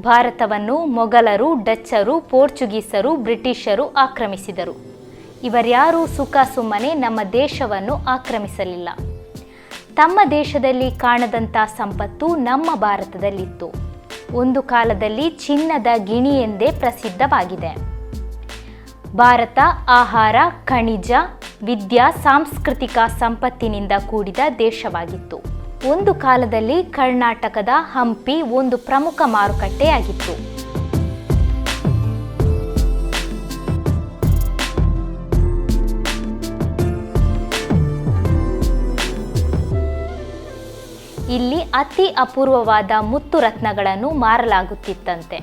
ಭಾರತವನ್ನು ಮೊಘಲರು, ಡಚ್ಚರು, ಪೋರ್ಚುಗೀಸರು, ಬ್ರಿಟಿಷರು ಆಕ್ರಮಿಸಿದರು. ಇವರ್ಯಾರೂ ಸುಖ ಸುಮ್ಮನೆ ನಮ್ಮ ದೇಶವನ್ನು ಆಕ್ರಮಿಸಲಿಲ್ಲ. ತಮ್ಮ ದೇಶದಲ್ಲಿ ಕಾಣದಂಥ ಸಂಪತ್ತು ನಮ್ಮ ಭಾರತದಲ್ಲಿತ್ತು. ಒಂದು ಕಾಲದಲ್ಲಿ ಚಿನ್ನದ ಗಿಣಿ ಎಂದೇ ಪ್ರಸಿದ್ಧವಾಗಿದೆ. ಭಾರತ ಆಹಾರ, ಖನಿಜ, ವಿದ್ಯಾ, ಸಾಂಸ್ಕೃತಿಕ ಸಂಪತ್ತಿನಿಂದ ಕೂಡಿದ ದೇಶವಾಗಿತ್ತು. ಒಂದು ಕಾಲದಲ್ಲಿ ಕರ್ನಾಟಕದ ಹಂಪಿ ಒಂದು ಪ್ರಮುಖ ಮಾರುಕಟ್ಟೆಯಾಗಿತ್ತು. ಇಲ್ಲಿ ಅತಿ ಅಪೂರ್ವವಾದ ಮುತ್ತು ರತ್ನಗಳನ್ನು ಮಾರಲಾಗುತ್ತಿತ್ತಂತೆ.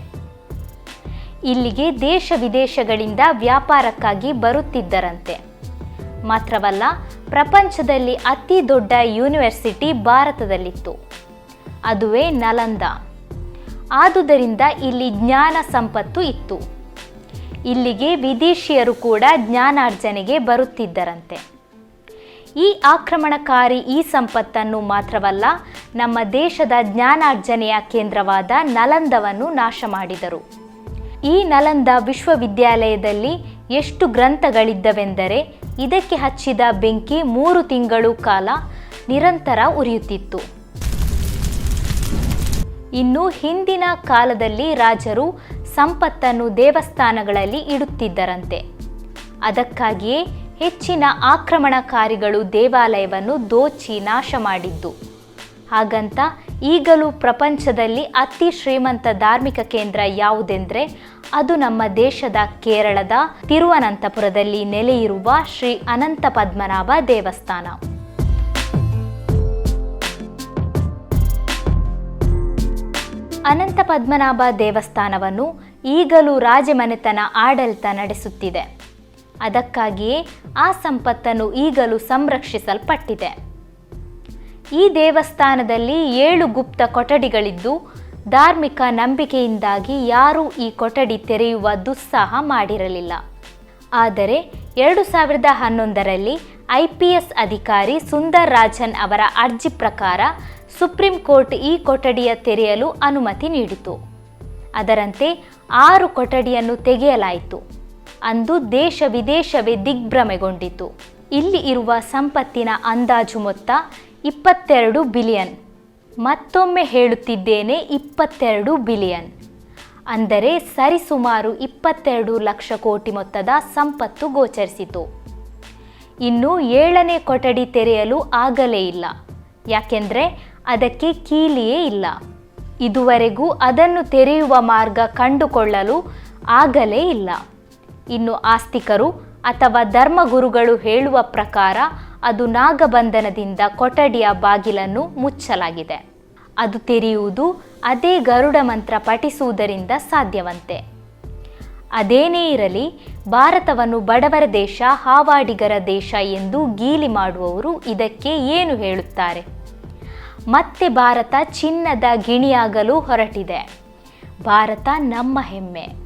ಇಲ್ಲಿಗೆ ದೇಶ ವಿದೇಶಗಳಿಂದ ವ್ಯಾಪಾರಕ್ಕಾಗಿ ಬರುತ್ತಿದ್ದರಂತೆ. ಮಾತ್ರವಲ್ಲ ಪ್ರಪಂಚದಲ್ಲಿ ಅತಿ ದೊಡ್ಡ ಯೂನಿವರ್ಸಿಟಿ ಭಾರತದಲ್ಲಿತ್ತು. ಅದುವೇ ನಲಂದ. ಆದುದರಿಂದ ಇಲ್ಲಿ ಜ್ಞಾನ ಸಂಪತ್ತು ಇತ್ತು. ಇಲ್ಲಿಗೆ ವಿದೇಶಿಯರು ಕೂಡ ಜ್ಞಾನಾರ್ಜನೆಗೆ ಬರುತ್ತಿದ್ದರಂತೆ. ಈ ಆಕ್ರಮಣಕಾರಿ ಈ ಸಂಪತ್ತನ್ನು ಮಾತ್ರವಲ್ಲ, ನಮ್ಮ ದೇಶದ ಜ್ಞಾನಾರ್ಜನೆಯ ಕೇಂದ್ರವಾದ ನಲಂದವನ್ನು ನಾಶ ಮಾಡಿದರು ಈ ನಲಂದ ವಿಶ್ವವಿದ್ಯಾಲಯದಲ್ಲಿ ಎಷ್ಟು ಗ್ರಂಥಗಳಿದ್ದವೆಂದರೆ ಇದಕ್ಕೆ ಹಚ್ಚಿದ ಬೆಂಕಿ ಮೂರು ತಿಂಗಳು ಕಾಲ ನಿರಂತರ ಉರಿಯುತ್ತಿತ್ತು. ಇನ್ನು ಹಿಂದಿನ ಕಾಲದಲ್ಲಿ ರಾಜರು ಸಂಪತ್ತನ್ನು ದೇವಸ್ಥಾನಗಳಲ್ಲಿ ಇಡುತ್ತಿದ್ದರಂತೆ. ಅದಕ್ಕಾಗಿಯೇ ಹೆಚ್ಚಿನ ಆಕ್ರಮಣಕಾರಿಗಳು ದೇವಾಲಯವನ್ನು ದೋಚಿ ನಾಶ ಮಾಡಿದ್ದು ಹಾಗಂತ ಈಗಲೂ ಪ್ರಪಂಚದಲ್ಲಿ ಅತಿ ಶ್ರೀಮಂತ ಧಾರ್ಮಿಕ ಕೇಂದ್ರ ಯಾವುದೆಂದರೆ ಅದು ನಮ್ಮ ದೇಶದ ಕೇರಳದ ತಿರುವನಂತಪುರದಲ್ಲಿ ನೆಲೆಯಿರುವ ಶ್ರೀ ಅನಂತ ಪದ್ಮನಾಭ ದೇವಸ್ಥಾನ. ಅನಂತ ಪದ್ಮನಾಭ ದೇವಸ್ಥಾನವನ್ನು ಈಗಲೂ ರಾಜಮನೆತನ ಆಡಳಿತ ನಡೆಸುತ್ತಿದೆ. ಅದಕ್ಕಾಗಿಯೇ ಆ ಸಂಪತ್ತನ್ನು ಈಗಲೂ ಸಂರಕ್ಷಿಸಲ್ಪಟ್ಟಿದೆ. ಈ ದೇವಸ್ಥಾನದಲ್ಲಿ ಏಳು ಗುಪ್ತ ಕೊಠಡಿಗಳಿದ್ದು, ಧಾರ್ಮಿಕ ನಂಬಿಕೆಯಿಂದಾಗಿ ಯಾರೂ ಈ ಕೊಠಡಿ ತೆರೆಯುವ ದುಸ್ಸಾಹ ಮಾಡಿರಲಿಲ್ಲ. ಆದರೆ, ಎರಡು ಸಾವಿರದ ಹನ್ನೊಂದರಲ್ಲಿ ಐ ಪಿ ಎಸ್ ಅಧಿಕಾರಿ ಸುಂದರ್ ರಾಜನ್ ಅವರ ಅರ್ಜಿ ಪ್ರಕಾರ ಸುಪ್ರೀಂ ಕೋರ್ಟ್ ಈ ಕೊಠಡಿಯ ತೆರೆಯಲು ಅನುಮತಿ ನೀಡಿತು. ಅದರಂತೆ ಆರು ಕೊಠಡಿಯನ್ನು ತೆಗೆಯಲಾಯಿತು. ಅಂದು ದೇಶ ವಿದೇಶವೇ ದಿಗ್ಭ್ರಮೆಗೊಂಡಿತು. ಇಲ್ಲಿ ಇರುವ ಸಂಪತ್ತಿನ ಅಂದಾಜು ಮೊತ್ತ ಇಪ್ಪತ್ತೆರಡು ಬಿಲಿಯನ್. ಮತ್ತೊಮ್ಮೆ ಹೇಳುತ್ತಿದ್ದೇನೆ ಇಪ್ಪತ್ತೆರಡು ಬಿಲಿಯನ್. ಅಂದರೆ ಸರಿಸುಮಾರು ಇಪ್ಪತ್ತೆರಡು ಲಕ್ಷ ಕೋಟಿ ಮೊತ್ತದ ಸಂಪತ್ತು ಗೋಚರಿಸಿತು. ಇನ್ನು ಏಳನೇ ಕೊಠಡಿ ತೆರೆಯಲು ಆಗಲೇ ಇಲ್ಲ. ಯಾಕೆಂದರೆ ಅದಕ್ಕೆ ಕೀಲಿಯೇ ಇಲ್ಲ. ಇದುವರೆಗೂ ಅದನ್ನು ತೆರೆಯುವ ಮಾರ್ಗ ಕಂಡುಕೊಳ್ಳಲು ಆಗಲೇ ಇಲ್ಲ. ಇನ್ನು ಆಸ್ತಿಕರು ಅಥವಾ ಧರ್ಮಗುರುಗಳು ಹೇಳುವ ಪ್ರಕಾರ ಅದು ನಾಗಬಂಧನದಿಂದ ಕೊಠಡಿಯ ಬಾಗಿಲನ್ನು ಮುಚ್ಚಲಾಗಿದೆ. ಅದು ತೆರೆಯುವುದು ಅದೇ ಗರುಡ ಮಂತ್ರ ಪಠಿಸುವುದರಿಂದ ಸಾಧ್ಯವಂತೆ. ಅದೇನೇ ಇರಲಿ, ಭಾರತವನ್ನು ಬಡವರ ದೇಶ, ಹಾವಾಡಿಗರ ದೇಶ ಎಂದು ಗೀಲಿ ಮಾಡುವವರು ಇದಕ್ಕೆ ಏನು ಹೇಳುತ್ತಾರೆ? ಮತ್ತೆ ಭಾರತ ಚಿನ್ನದ ಗಿಣಿಯಾಗಲು ಹೊರಟಿದೆ. ಭಾರತ ನಮ್ಮ ಹೆಮ್ಮೆ.